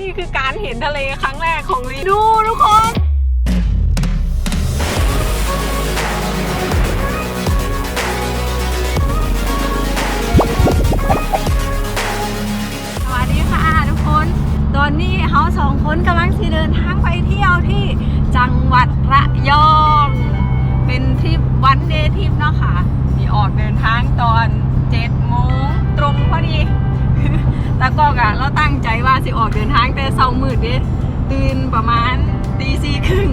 นี่คือการเห็นทะเลครั้งแรกของลีดูทุกคนสวัสดีค่ะทุกคน ตอนนี้เขาสองคนกำลังที่เดินทางไปเที่ยวที่จังหวัดระยอง เป็นทริปวันเดย์ทริปเนาะค่ะมีออกเดินทางตอน7โมงตรงพอดี ตากอกอะเราตั้งใจว่าสิออกเดินทางแต่เช้ามืดเด้ตื่นประมาณตีสี่ครึ่ง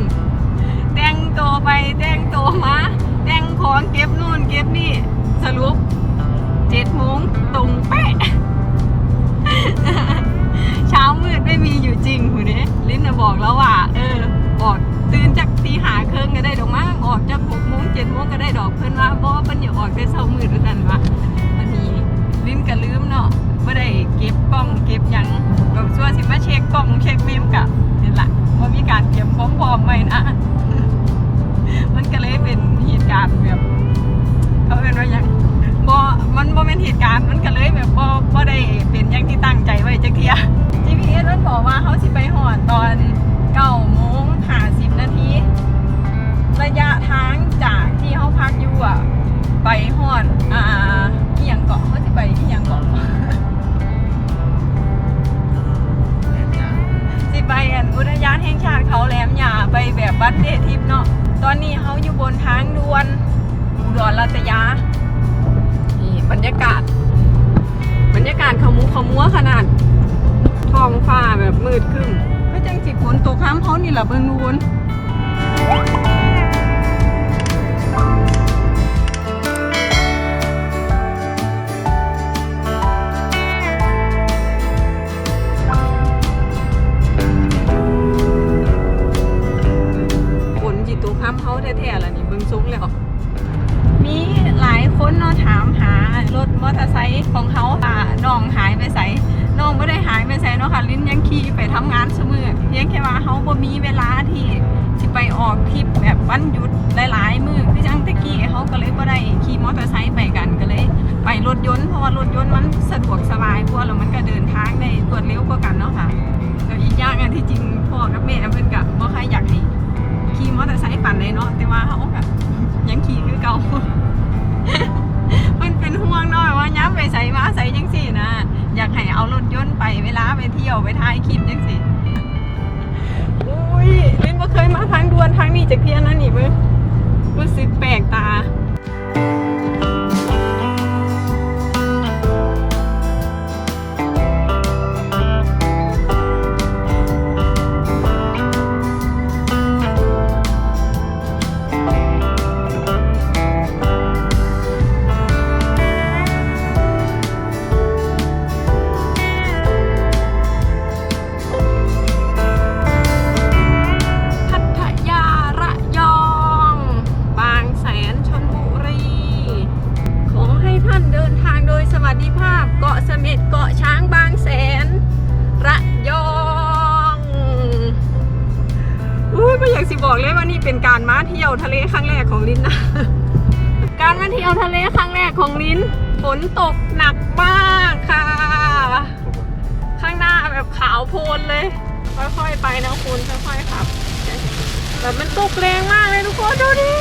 แต่งตัวไปแต่งตัวมา แต่งของเก็บนู่นเก็บนี่สรุปเจ็ดโมงตรงเป๊ะเช้ามืดไม่มีอยู่ ช็คกล้องเช็คเมมกะนี่ล่ะว่ามีการเตรียมพร้อมๆไว้นะ มันก็เลยเป็นเหตุการณ์แบบเขาเป็นว่าอย่างบ่มันบ่เป็นเหตุการณ์มันก็เลยแบบบ่บ่ได้เป็นอย่างที่ตั้งใจไว้จักเทีย GPS มันบอกว่าเขาสิไปห บบบัสเดย์ทริปเนาะ ตอนนี้เขาอยู่บนทางด่วนอุดรราชยา นี่บรรยากาศ บรรยากาศขมุขมัวขนาด ท้องฟ้าแบบมืดครึ้มก็จังสิฝนตกค้ามเขานี่แหละเบิ่งดูวน ช่ว่าเขาบ่มีเวลาที่สิไปออกทริปแบบวันหยุดหลายๆมือคือจังตะกี้เขาก็เลยบ่ได้ขี่มอเตอร์ไซค์ไปกันก็เลย ไปรถยนต์เพราะว่ารถยนต์มันสะดวกสบายกว่าแล้วมันก็เดินทางได้รวดเร็วกว่ากันเนาะค่ะแล้วอีกอย่างอันที่จริงพ่อกับ ทางด่วนทางนี้จากเพียนนั่นนี่มึงรู้สึกแปลกตา สิบอกเลยว่านี่เป็นการมาเที่ยวทะเลครั้งแรกของลินนะ การมาเที่ยวทะเลครั้งแรกของลินฝนตกหนักมากค่ะ ข้างหน้าแบบขาวโพลนเลย ค่อยๆไปนะคุณค่อยๆขับแบบมันตกแรงมากเลยทุกคนดูดิ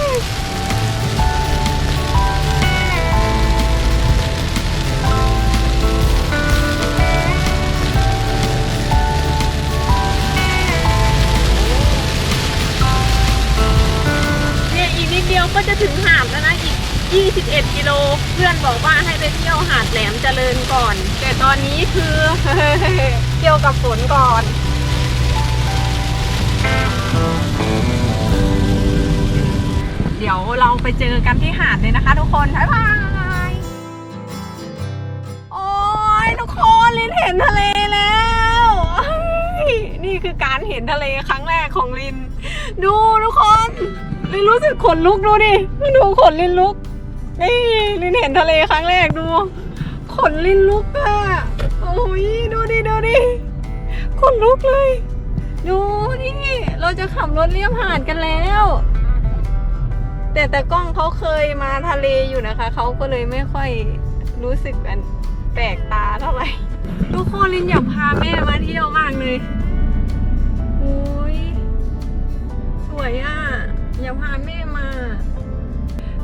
ก็จะถึงหาดแล้วนะอีก 21 กิโล เพื่อนบอกว่าให้ไปเที่ยวหาดแหลมเจริญก่อน แต่ตอนนี้คือ เที่ยวกับฝนก่อนเดี๋ยวเราไปเจอกันที่หาดเลยนะคะทุกคนบ๊ายบาย โอ้ยทุกคนลินเห็นทะเลแล้ว นี่คือการเห็นทะเลครั้งแรกของลิน ดูทุกคน ลินรู้สึกขนลุกดูดิดูขนลินลุก นี่ลินเห็นทะเลครั้งแรกดู ขนลินลุกอะโอ้ยดูดิดูดิ ขนลุกเลย ดูนี่เราจะขับรถเลียบหาดกันแล้ว แต่แต่กล้องเขาเคยมาทะเลอยู่นะคะ เขาก็เลยไม่ค่อยรู้สึกอันแปลกตาเท่าไหร่ ทุกคนลินอยากพาแม่มาเที่ยวมากเลย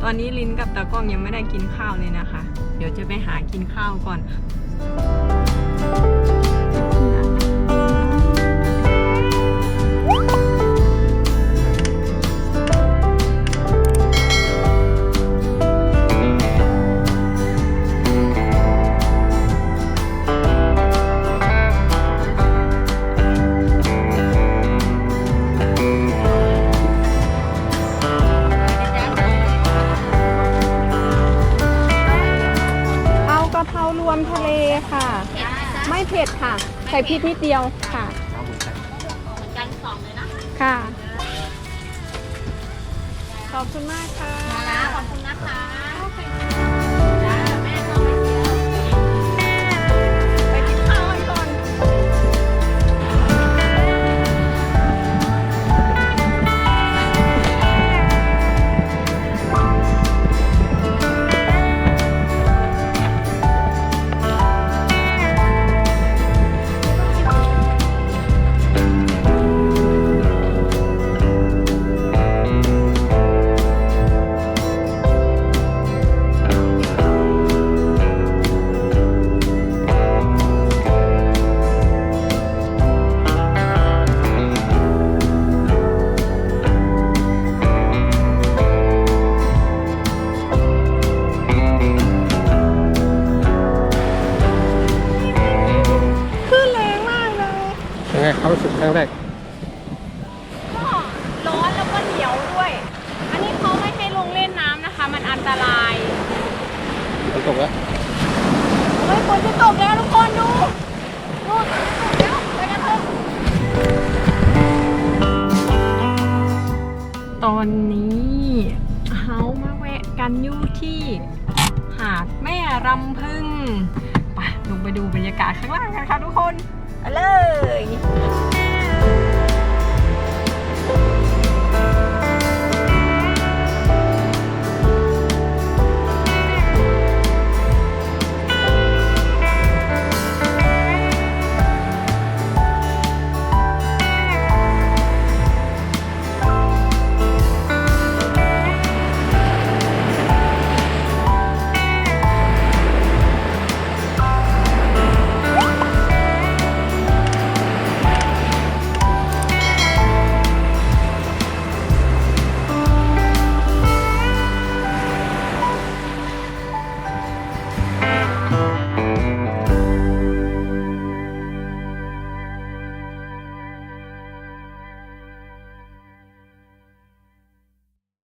ตอนนี้ลินกับตากล้องยังไม่ได้กินข้าวเลยนะคะ เดี๋ยวจะไปหากินข้าวก่อน ใส่พริกนิดเดียวค่ะกันสองเลยนะค่ะ ขอบคุณมากค่ะนะขอบคุณนะคะ แรกก็ร้อนแล้วก็เหนียวด้วย อันนี้เขาไม่ให้ลงเล่นน้ำนะคะ มันอันตรายฝนตกแล้วเฮ้ยฝนจะตกแล้วทุกคนดูดูฝนจะตกแล้วไปกันเถอะตอนนี้เฮามาแวะกันอยู่ที่หาดแม่รำพึงไปลงไปดูบรรยากาศข้างล่างกันค่ะทุกคนไปเลย